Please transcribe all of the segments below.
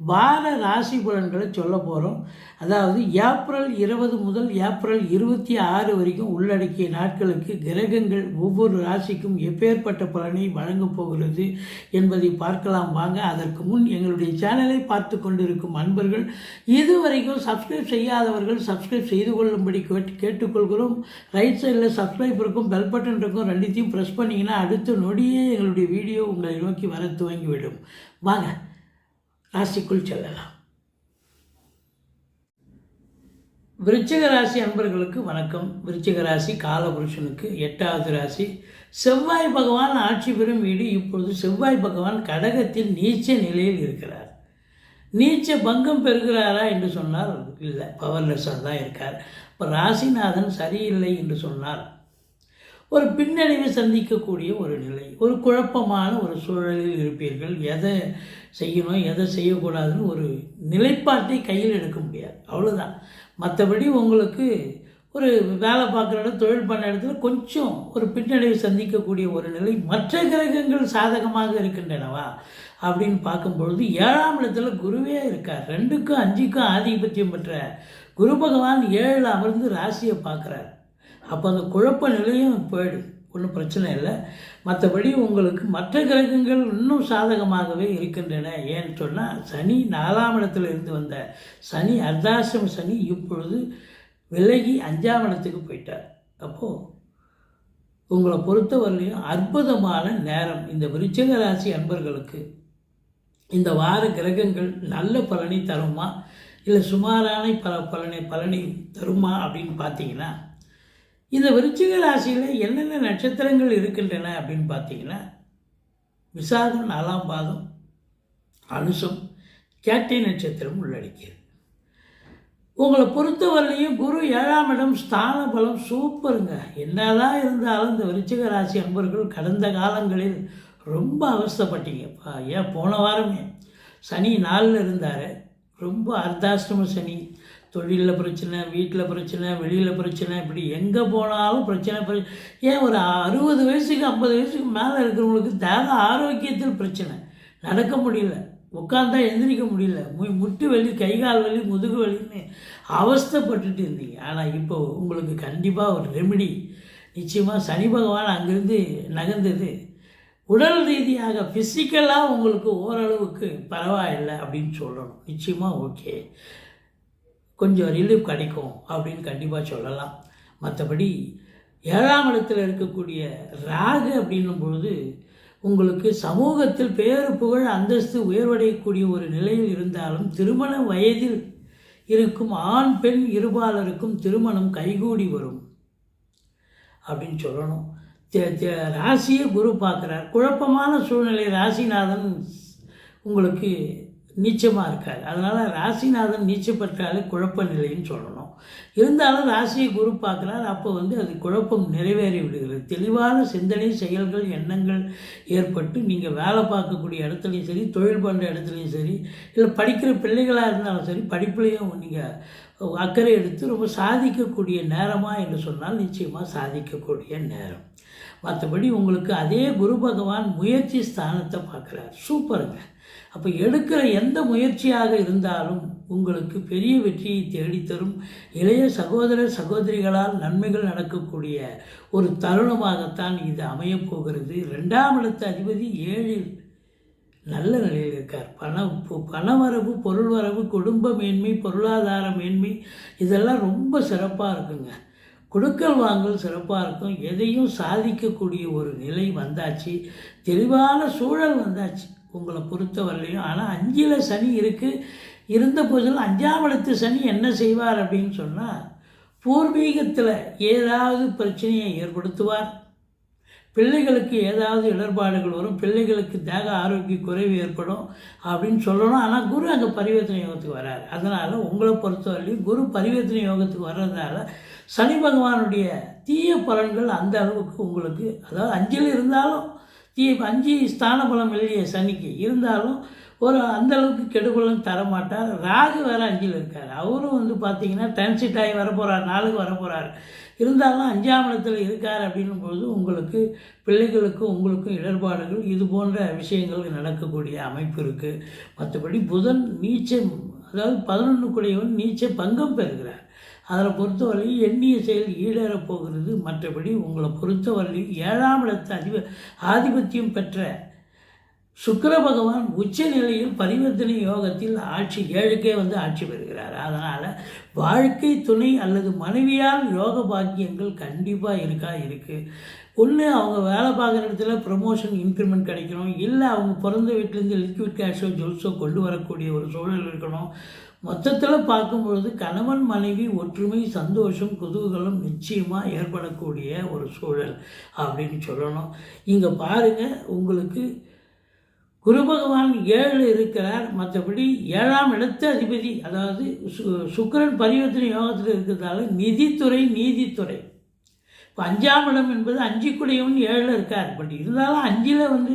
வார ராசி பலன்களை சொல்ல போகிறோம் அதாவது ஏப்ரல் இருபது முதல் ஏப்ரல் இருபத்தி ஆறு வரைக்கும் உள்ளடக்கிய நாட்களுக்கு கிரகங்கள் ஒவ்வொரு ராசிக்கும் எப்பேற்பட்ட பலனை வழங்கப் போகிறது என்பதை பார்க்கலாம் வாங்க. அதற்கு முன் எங்களுடைய சேனலை பார்த்து கொண்டிருக்கும் அன்பர்கள் இதுவரைக்கும் சப்ஸ்கிரைப் செய்யாதவர்கள் சப்ஸ்கிரைப் செய்து கொள்ளும்படி கேட்டு கேட்டுக்கொள்கிறோம். ரைட் சைடில் சப்ஸ்கிரைப் இருக்கும் பெல் பட்டன் இருக்கும் ரெண்டுத்தையும் ப்ரெஸ் பண்ணிங்கன்னா அடுத்த நொடியே எங்களுடைய வீடியோ உங்களை நோக்கி வர துவங்கிவிடும். வாங்க. ராசிக்குள் செல்லலாம். விருச்சிக ராசி அன்பர்களுக்கு வணக்கம். விருச்சிக ராசி காலபுருஷனுக்கு எட்டாவது ராசி. செவ்வாய் பகவான் ஆட்சி பெறும் வீடு இப்பொழுது செவ்வாய் பகவான் கடகத்தில் நீச்ச நிலையில் இருக்கிறார். நீச்ச பங்கம் பெறுகிறாரா என்று சொன்னால் இல்லை பவர்லெஸ்ஸாக தான் இருக்கார். இப்போ ராசிநாதன் சரியில்லை என்று சொன்னால் ஒரு பின்னடைவை சந்திக்கக்கூடிய ஒரு நிலை ஒரு குழப்பமான ஒரு சூழலில் இருப்பீர்கள். எதை செய்யணும் எதை செய்யக்கூடாதுன்னு ஒரு நிலைப்பாட்டை கையில் எடுக்க முடியாது. அவ்வளோதான் மற்றபடி உங்களுக்கு ஒரு வேலை பார்க்குற இடம் தொழில் பண்ண இடத்துல கொஞ்சம் ஒரு பின்னடைவை சந்திக்கக்கூடிய ஒரு நிலை மற்ற கிரகங்கள் சாதகமாக இருக்கின்றனவா அப்படின்னு பார்க்கும்பொழுது ஏழாம் இடத்துல குருவே இருக்கார். ரெண்டுக்கும் அஞ்சுக்கும் ஆதிபத்தியம் பெற்ற குரு பகவான் ஏழில் அமர்ந்து ராசியை பார்க்குறார். அப்போ அந்த குழப்ப நிலையும் போயிடும். ஒன்றும் பிரச்சனை இல்லை. மற்றபடி உங்களுக்கு மற்ற கிரகங்கள் இன்னும் சாதகமாகவே இருக்கின்றன. ஏன்னு சொன்னால் சனி நாலாம் இடத்துல இருந்து வந்த சனி அர்த்தாசிரம சனி இப்பொழுது விலகி அஞ்சாம் இடத்துக்கு போயிட்டார். அப்போது உங்களை பொறுத்தவரையிலையும் அற்புதமான நேரம் இந்த விருச்சிக ராசி அன்பர்களுக்கு. இந்த வார கிரகங்கள் நல்ல பலனை தருமா? இல்லை சுமாரான பல பலனை பலனை தருமா அப்படின்னு பார்த்தீங்கன்னா இந்த விருச்சிக ராசியில் என்னென்ன நட்சத்திரங்கள் இருக்கின்றன அப்படின்னு பார்த்தீங்கன்னா விசாகம் நாலாம் பாதம் அனுசம் கேட்டை நட்சத்திரம் உள்ளடக்கியது. உங்களை பொறுத்தவரையிலையும் குரு ஏழாம் இடம் ஸ்தான பலம் சூப்பருங்க. என்னதான் இருந்தாலும் இந்த விருச்சிக ராசி அன்பர்கள் கடந்த காலங்களில் ரொம்ப அவஸ்தப்பட்டீங்கப்பா. ஏன் போன வாரமே சனி நாளில் இருந்தார். ரொம்ப அர்த்தாஷ்டம சனி. தொழிலில் பிரச்சனை வீட்டில் பிரச்சனை வெளியில் பிரச்சனை இப்படி எங்கே போனாலும் பிரச்சனை பிரச்சனை ஏன் ஒரு அறுபது வயசுக்கு ஐம்பது வயசுக்கு மேலே இருக்கிறவங்களுக்கு தேக ஆரோக்கியத்தில் பிரச்சனை. நடக்க முடியல. உட்காந்தா எந்திரிக்க முடியல. முட்டு வலி கை கால் வலி முதுகு வலின்னு அவஸ்தைப்பட்டுட்டு இருந்தீங்க. ஆனால் இப்போ உங்களுக்கு கண்டிப்பாக ஒரு ரெமெடி நிச்சயமாக சனி பகவான் அங்கேருந்து நகர்ந்தது. உடல் ரீதியாக ஃபிசிக்கலாக உங்களுக்கு ஓரளவுக்கு பரவாயில்லை அப்படின்னு சொல்லணும். நிச்சயமாக ஓகே கொஞ்சம் ரிலீஃப் கிடைக்கும் அப்படின்னு கண்டிப்பாக சொல்லலாம். மற்றபடி ஏழாம் இடத்தில் இருக்கக்கூடிய ராகு அப்படின்னும் பொழுது உங்களுக்கு சமூகத்தில் பேரு புகழ் அந்தஸ்து உயர்வடையக்கூடிய ஒரு நிலையில் இருந்தாலும் திருமண வயதில் இருக்கும் ஆண் பெண் இருபாலருக்கும் திருமணம் கைகூடி வரும் அப்படின்னு சொல்லணும். தே- ராசியை குரு பார்க்குறார். குழப்பமான சூழ்நிலை ராசிநாதன் உங்களுக்கு நீச்சமாக இருக்காது அதனால் ராசிநாதன் நீச்சப்பட்டாலே குழப்ப நிலைன்னு சொல்லணும். இருந்தாலும் ராசியை குரு பார்க்குறார். அப்போ வந்து அது குழப்பம் நிறைவேறி விடுகிறது. தெளிவான சிந்தனை செயல்கள் எண்ணங்கள் ஏற்பட்டு நீங்கள் வேலை பார்க்கக்கூடிய இடத்துலையும் சரி தொழில் பண்ணுற இடத்துலையும் சரி இல்லை படிக்கிற பிள்ளைகளாக இருந்தாலும் சரி படிப்புலையும் நீங்கள் அக்கறை எடுத்து ரொம்ப சாதிக்கக்கூடிய நேரமாக என்று சொன்னால் நிச்சயமாக சாதிக்கக்கூடிய நேரம். மற்றபடி உங்களுக்கு அதே குரு பகவான் முயற்சி ஸ்தானத்தை பார்க்குறார். சூப்பருங்க. அப்போ எடுக்கிற எந்த முயற்சியாக இருந்தாலும் உங்களுக்கு பெரிய வெற்றியை தேடித்தரும். இளைய சகோதர சகோதரிகளால் நன்மைகள் நடக்கக்கூடிய ஒரு தருணமாகத்தான் இது அமையப்போகிறது ரெண்டாம் இடத்து அதிபதி ஏழில் நல்ல நிலையில் இருக்கார். பண பணவரவு பொருள் வரவு குடும்ப மேன்மை பொருளாதார மேன்மை இதெல்லாம் ரொம்ப சிறப்பாக இருக்குங்க. கொடுக்கல் வாங்கல் சிறப்பாக இருக்கும். எதையும் சாதிக்கக்கூடிய ஒரு நிலை வந்தாச்சு. தெளிவான சூழல் வந்தாச்சு. உங்களை பொறுத்த வரலையும் ஆனால் அஞ்சில் சனி இருக்குது இருந்த போதிலும் அஞ்சாம் இடத்து சனி என்ன செய்வார் அப்படின்னு சொன்னால் பூர்வீகத்தில் ஏதாவது பிரச்சனையை ஏற்படுத்துவார். பிள்ளைகளுக்கு ஏதாவது இடர்பாடுகள் வரும். பிள்ளைகளுக்கு தேக ஆரோக்கிய குறைவு ஏற்படும் அப்படின்னு சொல்லணும். ஆனால் குரு அங்கே பரிவர்த்தனை யோகத்துக்கு வராரு. அதனால் உங்களை பொறுத்தவரையிலையும் குரு பரிவர்த்தனை யோகத்துக்கு வர்றதுனால சனி பகவானுடைய தீய பலன்கள் அந்த அளவுக்கு உங்களுக்கு அதாவது அஞ்சில் இருந்தாலும் அஞ்சு ஸ்தான பலம் இல்லையே சனிக்கு. இருந்தாலும் ஒரு அந்த அளவுக்கு கெடுபலன் தர மாட்டார் ராகு வேறு அஞ்சில் இருக்கார். அவரும் வந்து பார்த்தீங்கன்னா டிரான்சிட் ஆகி வரப்போகிறார் நாளுக்கு வரப்போகிறார் இருந்தாலும் அஞ்சாம் இடத்தில் இருக்கார் அப்படின்னும் போது உங்களுக்கு பிள்ளைகளுக்கும் உங்களுக்கும் இடர்பாடுகள் இது போன்ற விஷயங்கள் நடக்கக்கூடிய அமைப்பு இருக்குது மற்றபடி புதன் நீச்சம் அதாவது பதினொன்று கூடியவன் நீச்ச பங்கம் பெறுகிறார். அதில் பொறுத்தவரை எண்ணிய செயல் ஈடேறப் போகிறது. மற்றபடி உங்களை பொறுத்தவரை ஏழாம் இடத்து அதிப ஆதிபத்தியம் பெற்ற சுக்கர பகவான் உச்ச நிலையில் பரிவர்த்தனை யோகத்தில் ஆட்சி ஏழுக்கே வந்து ஆட்சி பெறுகிறார். அதனால் வாழ்க்கை துணை அல்லது மனைவியால் யோக பாக்கியங்கள் கண்டிப்பாக இருக்கா? இருக்குது ஒன்று அவங்க வேலை பார்க்குற இடத்துல ப்ரமோஷன் இன்க்ரிமெண்ட் கிடைக்கணும். இல்லை அவங்க பிறந்த வீட்டிலேருந்து லிக்விட் கேஷோ ஜுவல்ஸோ கொண்டு வரக்கூடிய ஒரு சூழல் இருக்கணும். மொத்தத்தில் பார்க்கும்பொழுது கணவன் மனைவி ஒற்றுமை சந்தோஷம் குதூகலம் நிச்சயமாக ஏற்படக்கூடிய ஒரு சூழல் அப்படின்னு சொல்லணும். இங்கே பாருங்கள் உங்களுக்கு குரு பகவான் ஏழு இருக்கிறார். மற்றபடி ஏழாம் இடத்து அதிபதி அதாவது சு சுக்கிரன் பரிவர்த்தனை யோகத்தில் இருக்கிறதால நிதித்துறை நீதித்துறை. அஞ்சாம் இடம் என்பது அஞ்சு குடையவன் ஏழில் இருக்கார். பட் இருந்தாலும் அஞ்சில் வந்து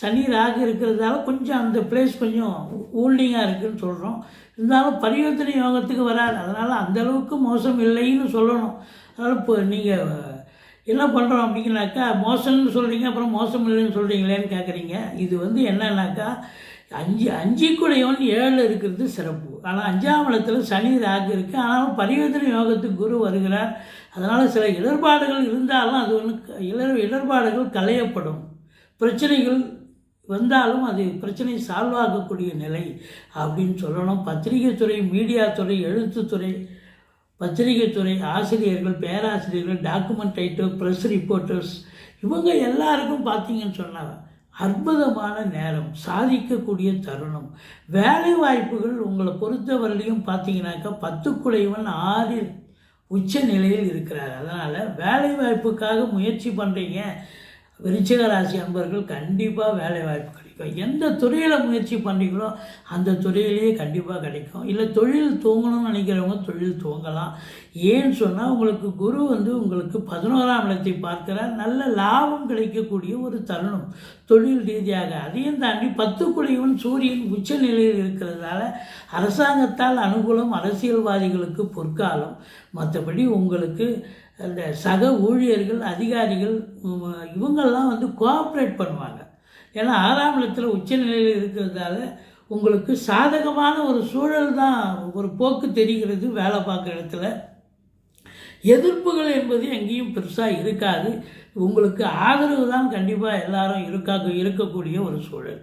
சனி ராகு இருக்கிறதால கொஞ்சம் அந்த பிளேஸ் கொஞ்சம் ஊல்டிங்காக இருக்குதுன்னு சொல்கிறோம் இருந்தாலும் பரிவர்த்தனை யோகத்துக்கு வராது அதனால் அந்தளவுக்கு மோசம் இல்லைன்னு சொல்லணும். அதனால் இப்போ நீங்கள் என்ன பண்ணுறோம் அப்படிங்கனாக்கா மோசம்னு சொல்கிறீங்க அப்புறம் மோசம் இல்லைன்னு சொல்கிறீங்களேன்னு கேட்குறீங்க இது வந்து என்னன்னாக்கா அஞ்சு அஞ்சு கூடையவன் ஏழு இருக்கிறது சிறப்பு. ஆனால் அஞ்சாம் இடத்தில் சனி ராகு இருக்குது ஆனாலும் பரிவர்த்தனை யோகத்துக்கு குரு வருகிறார். அதனால் சில இடர்பாடுகள் இருந்தாலும் அது ஒன்று இடர் இடர்பாடுகள் களையப்படும். பிரச்சனைகள் வந்தாலும் அது பிரச்சனை சால்வ் ஆகக்கூடிய நிலை அப்படின்னு சொல்லணும். பத்திரிகை துறை மீடியா துறை எழுத்துத்துறை பத்திரிகை துறை ஆசிரியர்கள் பேராசிரியர்கள் டாக்குமெண்ட் ரைட்டர் ப்ரெஸ் ரிப்போர்ட்டர்ஸ் இவங்க எல்லாருக்கும் பார்த்தீங்கன்னு சொன்னாங்க அற்புதமான நேரம் சாதிக்கக்கூடிய தருணம். வேலை வாய்ப்புகள் உங்களை பொறுத்தவரையிலையும் பார்த்தீங்கன்னாக்கா பத்துக்குடையவன் ஆறில் உச்ச நிலையில் இருக்கிறார். அதனால் வேலை வாய்ப்புக்காக முயற்சி பண்ணுறீங்க விருச்சிக ராசி அன்பர்கள் கண்டிப்பாக வேலை வாய்ப்பு கிடைக்கும். எந்த துறையில் முயற்சி பண்ணுறீங்களோ அந்த துறையிலேயே கண்டிப்பாக கிடைக்கும். இல்லை தொழில் தூங்கணும்னு நினைக்கிறவங்க தொழில் துவங்கலாம். ஏன்னு சொன்னால் உங்களுக்கு குரு வந்து உங்களுக்கு பதினோராம் இடத்தை பார்க்கிறார். நல்ல லாபம் கிடைக்கக்கூடிய ஒரு தருணம். தொழில் ரீதியாக அதையும் தாண்டி பத்து பத்துக்குழியவன் சூரியன் உச்ச நிலையில் இருக்கிறதால அரசாங்கத்தால் அனுகூலம் அரசியல்வாதிகளுக்கு பொற்காலம். மற்றபடி உங்களுக்கு அந்த சக ஊழியர்கள் அதிகாரிகள் இவங்கெல்லாம் வந்து கோஆப்ரேட் பண்ணுவாங்க. ஏன்னா ஆறாம் இடத்துல உச்சநிலையில் இருக்கிறதால உங்களுக்கு சாதகமான ஒரு சூழல் தான் ஒரு போக்கு தெரிகிறது வேலை பார்க்குற இடத்துல. எதிர்ப்புகள் என்பது எங்கேயும் பெருசாக இருக்காது. உங்களுக்கு ஆதரவு தான் கண்டிப்பாக எல்லாரும் இருக்காக இருக்கக்கூடிய ஒரு சூழல்.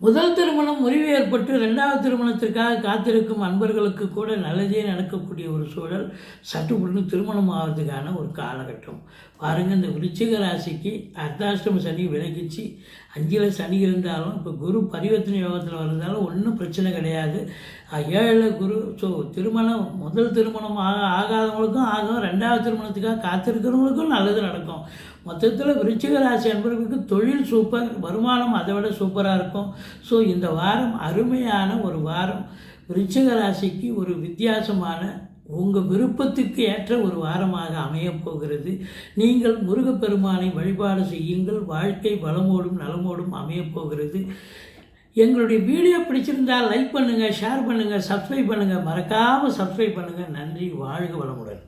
முதல் திருமணம் முறிவு ஏற்பட்டு ரெண்டாவது திருமணத்திற்காக காத்திருக்கும் அன்பர்களுக்கு கூட நல்லதே நடக்கக்கூடிய ஒரு சூழல் சட்டுப்பட்டு திருமணம் ஆகிறதுக்கான ஒரு காலகட்டம். பாருங்கள் இந்த விருச்சிக ராசிக்கு அர்த்தாஷ்டம சனி விலகிச்சு. அஞ்சில் சனி இருந்தாலும் இப்போ குரு பரிவர்த்தனை யோகத்தில் வர்றதால ஒன்றும் பிரச்சனை கிடையாது. ஏழு குரு ஸோ திருமணம் முதல் திருமணம் ஆக ஆகாதவங்களுக்கும் ஆகும். ரெண்டாவது திருமணத்துக்காக காத்திருக்கிறவங்களுக்கும் நல்லது நடக்கும். மொத்தத்தில் விருச்சிக ராசி அன்பர்களுக்கு தொழில் சூப்பர் வருமானம் அதை விட சூப்பராக இருக்கும். ஸோ இந்த வாரம் அருமையான ஒரு வாரம். விருச்சிக ராசிக்கு ஒரு வித்தியாசமான உங்கள் விருப்பத்துக்கு ஏற்ற ஒரு வாரமாக அமையப் போகிறது நீங்கள் முருகப்பெருமானை வழிபாடு செய்யுங்கள். வாழ்க்கை வளமோடும் நலமோடும் அமையப் போகிறது எங்களுடைய வீடியோ பிடிச்சிருந்தால் லைக் பண்ணுங்கள் ஷேர் பண்ணுங்கள் சப்ஸ்கிரைப் பண்ணுங்கள் மறக்காமல் சப்ஸ்கிரைப் பண்ணுங்கள் நன்றி வாழ்க வளமுடன்.